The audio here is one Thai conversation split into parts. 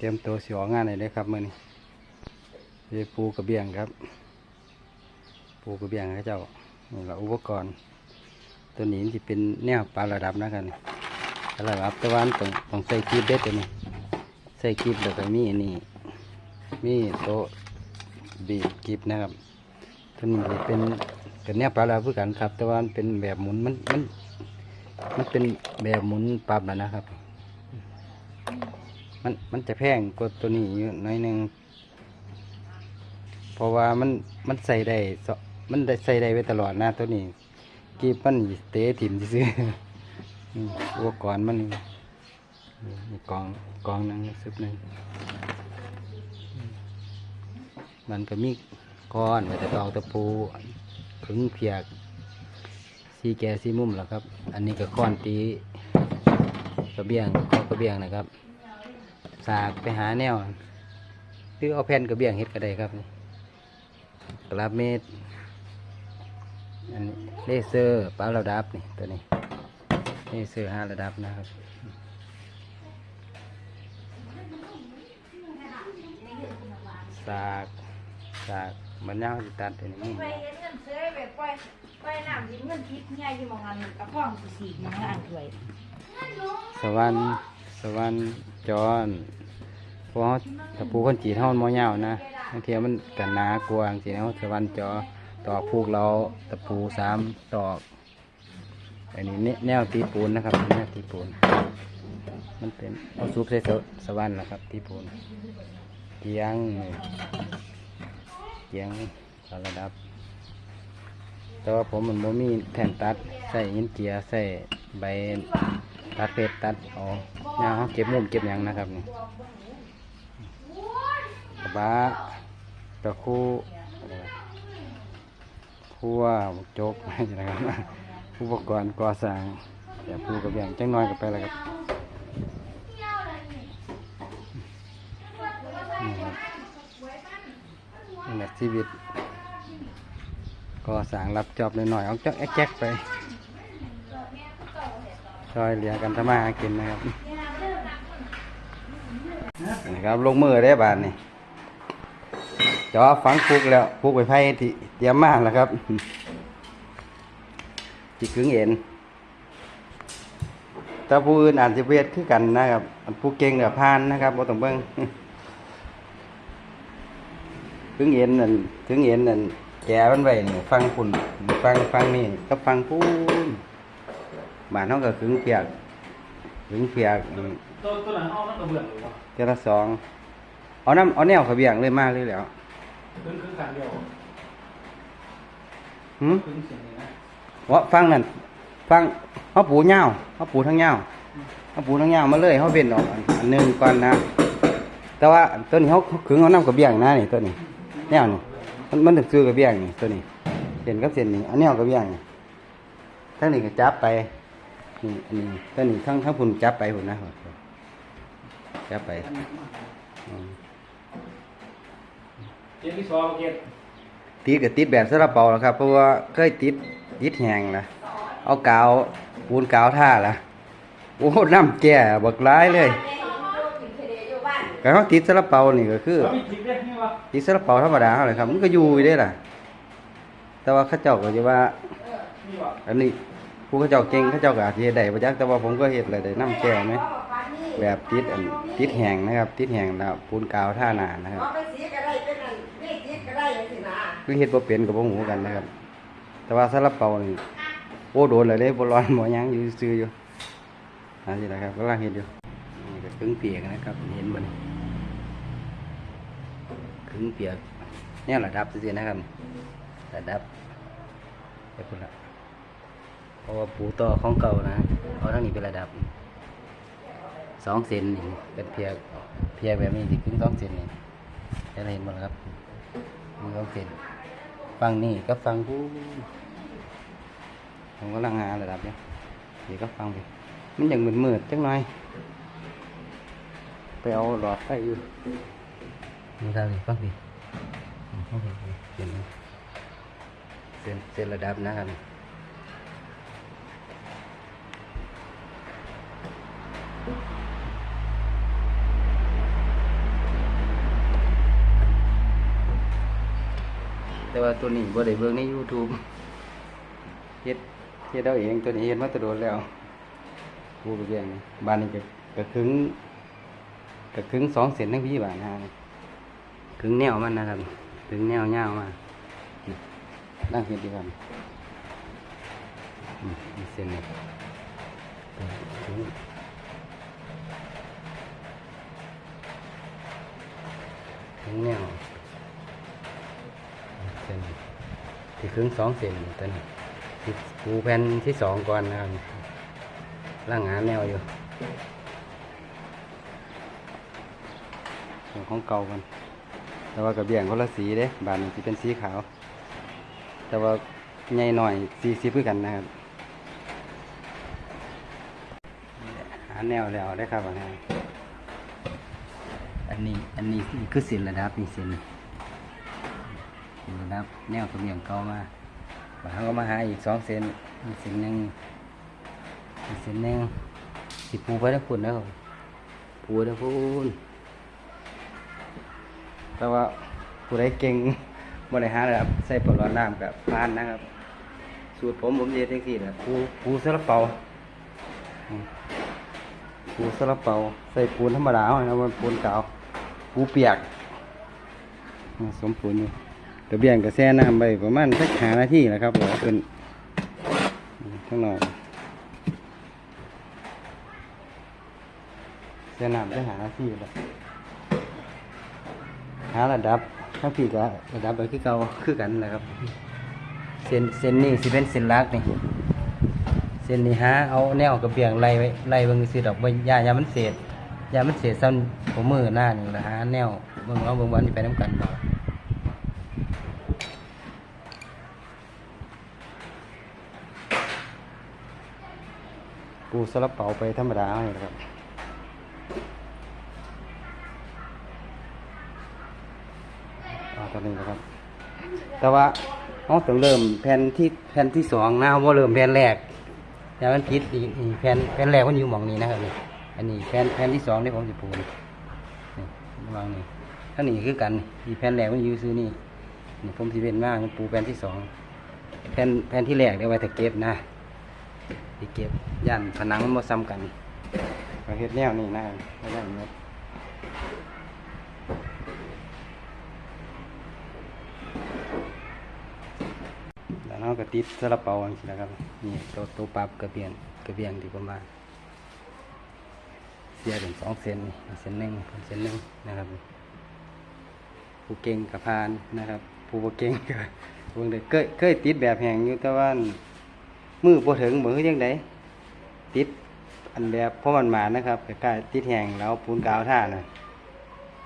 เตรียมตัวสิออกงานเลยเลยครับมื่อนี้เยปูกระเบียงครับ ปูกระเบียงให้เจ้านี่ละอุปกรณ์ ตัวนี้จะเป็นแนวปลาระดับนะครับนี่ปลาระดับตะวันต้องต้องใส่กีบเด็ดตัวนี้ใส่กีบแล้วก็มีอันนี่มีโต๊ะบีบกีบนะครับตัวนี้เป็นเป็นแนวปลาระดับเพื่อกันครับ แต่ว่ามันเป็นแบบหมุนมันมันมันเป็นแบบหมุนปรับแล้วนะครับ มันมันจะแพงกว่าตัวนี้อยู่หน้อยหนึ่งเพราะว่ามันมันใส่ได้มันได้ใส่ได้ไว้ตลอดนะตัวนี้กีบมันเตะถิ่มซื้ออุปกรณ์มันนี่มีกองกองหนึงซึบหนึ่งมันก็มีก้อนไว้แต่ตอกตะปูขึงเพียกสีแก่สีมุมแล้วครับ อันนี้ก็ก้อนตีกระเบียงข้อกระเบียงนะครับ สากไปหาแนวหรือเอาแผ่นกระเบียงเฮ็ดก็ได้ครับกระลาบเมตรอันนี้เลเซอร์ปั๊บระดับนี่ตัวนี้เลเซอร์ห้าระดับนะครับสากสากมันยาวสิตัดตัวนี้ไปเฮ็ดเงินเสือไปปล่อยปล่อยน้ำดินเงินทิพย์ใหญ่อยู่หมองอันกระพ้องสิสีมันอ่านถวยสวรรค์ สวรรค์จอนเพราะตะปูคนจีนเท่ามันมอยาวนะบางทีมันกันหนากวางจีนเขาสวรรค์จอตอกพูกเราตะปูสามตอกอันนี้แนวตีปูนนะครับแนวตีปูน มันเป็นเอาซุปใส่สวรรค์แหละครับ ตีปูนเกียงเกียงสาระดับ แต่ว่าผมมันบ่มีแผ่นตัดใส่ยินเจียใส่ ใบตัดเพชรตัดเออกยาเขาเก็บมุมเก็บยังนะครับนี่กระบะตะคู่อะไรวะคู่ว่าบุกโจกนะครับอุปกรณ์ก่อสร้างอย่าพูกับอย่างจังน้อยกับไปแล้วครับนี่ครับนี่แหละชีวิตก็สร้างรับจอบหน่อยๆเอาจักแอ๊กแจ๊กไป ช่วยเหลือกันทำมาหากินนะครับนี่ครับลงมือได้บานนี่จอฝังปลูกแล้วปลูกไปไผ่ที่เตรียมมาแล้วครับจีกึ่งเอ็นแต่ผู้อื่นอ่านสิเวทคือกันนะครับผู้เก่งเหนือพานนะครับบ่ต้องเบิ่งถึงเอ็นนั่นถึงเอ็นนั่นแกมันไว้นี่ฟังปุ่นฟังฟังนี่ก็ฟังพูน บ้านเฮาก็ขึงเปียกขึงเปียกนี่ตัวตัวหลังเอามันกระเบื้องหรือเปล่าเทื่อละสองเอาน้ำเอาแนวเขาเบียงเลยมาเลยแหล้วคือคือการเดียวหืมคือเสียงนี้นะว่าฟังนั่นฟังเฮาปูยาวเฮาปูทั้งยาวเฮาปูทั้งยาวมาเลยเฮาเว้นออกอันอันหนึงก่อนนะแต่ว่าตัวนี้เฮาขึงเอาน้ำกระเบียงนะนี่ตัวนี้แนวนี่มันมันถึงซื้อกระเบียงนี่ตัวนี้เส้นกับเส้นนี่อันแนวกระเบียงนี่ทั้งนี้ก็จับไป นี่อันนี้ตัวนี้ทั้งทั้งพุ่นจับไปพุ่นนะจับไปอืมเกียร์ที่สองเกียร์ติดก็ติดแบบซาลาเปาแล้วครับ เพราะว่าเคยติดติดแหงละเอากาวปูนกาวท่าละโอ้น้ำแก่บักร้ายเลยก็เขาติดซาลาเปานี่ก็คือเรามีจิบได้ไหมวะติดซาลาเปาธรรมดาเขาเลยครับ มันก็อยู่อยู่ได้ล่ะ แต่ว่าเข้าเจ้าก็จะว่านี่วะอันนี้ ผู้เขาเจ้าเก่งเขาเจ้าก็อาจจะเฮ็ดได้ประจักแต่ว่าผมก็เฮ็ดเลยได้น้ำแก้วไหมแบบติดอันติดแหงนะครับติดแหงแล้วปูนกาวท่านานะครับก็ได้เป็นอันนี่สีก็ได้อย่างสินะคือเฮ็ดบ่เป็นกับบ่ฮู้กันนะครับ แต่ว่าซาลาเปานี่โอ้โดนเลยเด้บ่ร้อนบ่ยังอยู่ซื่ออยู่นั่นสินะครับกำลังเฮ็ดอยู่นี่ก็ครึ่งเปียกนะครับเห็นบ่นี่ครึ่งเปียกเนี่ยระดับซื่อๆนะครับระดับไปพุ่นละ ราะว่าปูต่อของเก่านะเอาทางนี้เป็นระดับสองเซนนี่เป็นเพียกเพียกแบบนี้สิครึ่งสองเซนนี่จะได้เห็นบ่ล่ะครับมันก็เห็นฟังนี่ก็ฟังผู้ผมกำลังหาระดับเนี่ยนี่ก็ฟังไปมันอย่างมืดมืดๆจังหน่อยไปเอาหลอดไฟอยู่นี่ทางนี้ฟังดิอืมโอเคเปลี่ยนเส้นเส้นระดับนะครับ แต่ว่าตัวนี้บ่ได้เบิ่งใน YouTube เฮ็ดเฮ็ดเอาเองตัวนี้เฮ็ดมาตะโดนแล้วปูกระเบียงบ้านนี้ก็ก็ครึ่งก็ครึ่งสองเซนทั้งพี่บ้านนะนี่ครึ่งแนวมันนะครับครึ่งแนวยาวมานี่ดังเฮ็ดดีครับอืมเส้นนี้ ที่ครึ่งสองเซนตัวนี้ปูแผ่นที่สองก่อนนะครับล่างหาแนวอยู่ส่วนของเก่ากันแต่ว่ากระเบียงคนละสีเด้บานนี้จะเป็นสีขาว แต่ว่าใหญ่หน่อยสีสีพื่อกันนะครับหาแนวแล้วได้ครับอันนี้อันนี้อันนี้คือสินระดับนี่สิน สินรับแนวกระเบียงเก่ามาบาเขาก็มาหาอีกสองเซนอีกเซนหนึ่งอีกเซนหนึ่งสิปูไปได้พุ่นแล้วปูได้พุ่นแต่ว่าผู้ใดเก่งบริหารระดับใส่ปลอดน้ำกับพานนะครับ สูตรผมผมเรียนจังสี่แหละปูปูซาลาเปาปูซาลาเปาใส่ปูนธรรมดาเอานะมันปูนเก่าปูเปียกสมปูนอยู่ ระเบียงกระแซน้ำไปประมาณสักหานาทีนะครับผมเป็นข้างนอกแซน้ำได้หานาทีแล้วหาระดับถ้าพี่ก็ระดับไปคือเก่าคือกันแหละครับเส้นเส้นนี้สิเป็นเส้นลักนี่เส้นนี้หาเอาแนวกระเบียงไล่ไว้ไล่เบิ่งสิดอกใบยายามันเศษยามันเศษซ้ำผมมือหน้านี่ละหาแนวเบิ่งเอาเบิ่งวันนี้ไปน้ำกันบ่ ปูสลับเป๋าไปธรรมดาเลยนะครับอาตอนนี้นะครับ แต่ว่าเราต้องเริ่มแผ่นที่แผ่นที่สองนะว่าเริ่มแผ่นแรกแต่มันผิดอีกแผ่นแผ่นแรกมันอยู่หมองนี้นะครับนี่อันนี้แผ่นแผ่นที่สองที่ผมจะปูนี่วางนี่ถ้านี่คือกันอีแผ่นแรกมันอยู่ซื้อนี่นี่ผมสิเป็นมากปูแผ่นที่สองแผ่นแผ่นที่แรกเดี๋ยวไว้ถ้าเก็บนะ ที่เก็บย่านผนังมันบ่ซ้ำกันประเภทแนวนี้นะไม่ได้เงี้ยแล้วเราก็ติดสลับเปาอันนี้นะครับนี่ตัวตัวปรับกระเบียงกระเบียงที่ประมาณเสียเป็นสองเซนนี่เซนหนึ่งเซนหนึ่งนะครับ ผู้เก่งกับพานนะครับ ผู้บ่เก่งก็เพิ่งได้เคยเคยติดแบบแหงอยู่แต่ว่า มือบ่ถึงมือยังไดติดอันแบบเพราะมันมานะครับใกล้ๆติดแหงแล้วปูนกาวท่านะ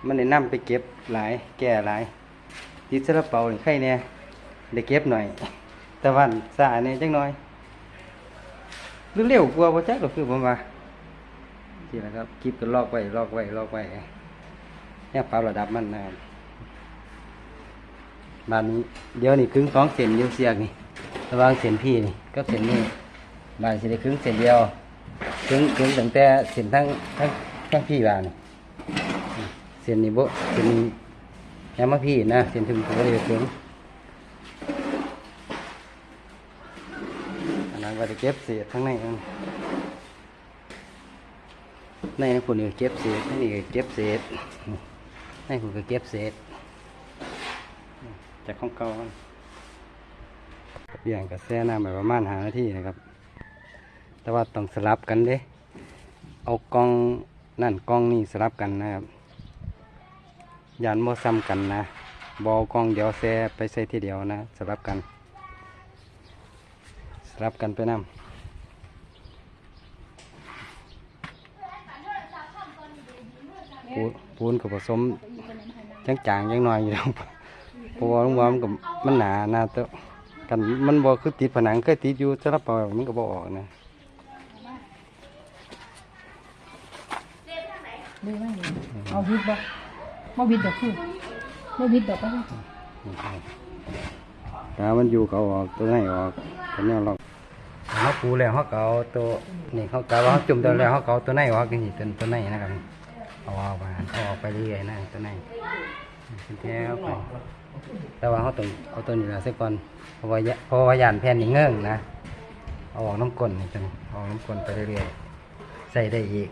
มันได้นำไปเก็บหลาย แก่หลาย ติดซาลาเปานี่ไข่เนี่ยได้เก็บหน่อย แต่วันสะอาดเนี่ยจังหน้อยหรือเร็วกว่าบ่จักก็คือผมว่าที่นะครับคลิปก็ลอกไว้ลอกไว้ลอกไว้เนี่ยปรับระดับมันนะครับบ้านนี้เดี๋ยวนี่ครึ่งสองเซนอยู่เสียกนี่ ระวางเส้นพี่นี่กับเส้นนี้บานสิได้ครึ่งเส้นเดียวครึ่งครึ่งตั้งแต่เส้นทั้งทั้งทั้งพี่บานนี่เส้นนี้บ่เส้นนี้แค่มาพี่นะเส้นถึงผมก็เลยครึ่งอันนั้นก็จะเก็บเศษทั้งในนั่นในนั้นคนนี้ก็เก็บเศษในนี่ก็เก็บเศษในคนก็เก็บเศษจากของเก่า เบี่ยงกับแซ่น้ำไปประมาณหานาทีนะครับ แต่ว่าต้องสลับกันเด้เอากล้องนั่นกล้องนี่สลับกันนะครับยานโมซ้ำกันนะบอกล้องเดียวแซ่ไปใส่ทีเดียวนะสลับกัน สลับกันไปน้ำปูปูนกับผสมจังจางๆยังน้อยอยู่แล้วเพราะว่าลุงวอมกับมันหนาหน้าเตอะ กันมันบ่คือติดผนังเคยติดอยู่จะรับเปล่ามันก็บ่ออกนะเลยว่าอย่างนี้เอาวิดบ่บ่วิดดอกคือบ่วิดดอกก็ได้กามันอยู่เขาออกตัวไหนออกตัวนี้เราเขาปูแล้วเขาก็เอาตัวนี่เขากะว่าเขาจุ่มตัวแล้วเขาก็เอาตัวไหนออกกันนี่ตัวตัวไหนนะครับเอาออกมาเอาออกไปเรื่อยๆนะตัวไหนเป็นแถวไป แต่ว่าเขาต้องเอาตัวนี้ละเสียก่อนเพราะว่ายะเพราะว่ายานแผ่นนี่เงื่องนะเอาออกน้ำกลนจังเอาออกน้ำกลนไปเรื่อยๆใส่ได้อีก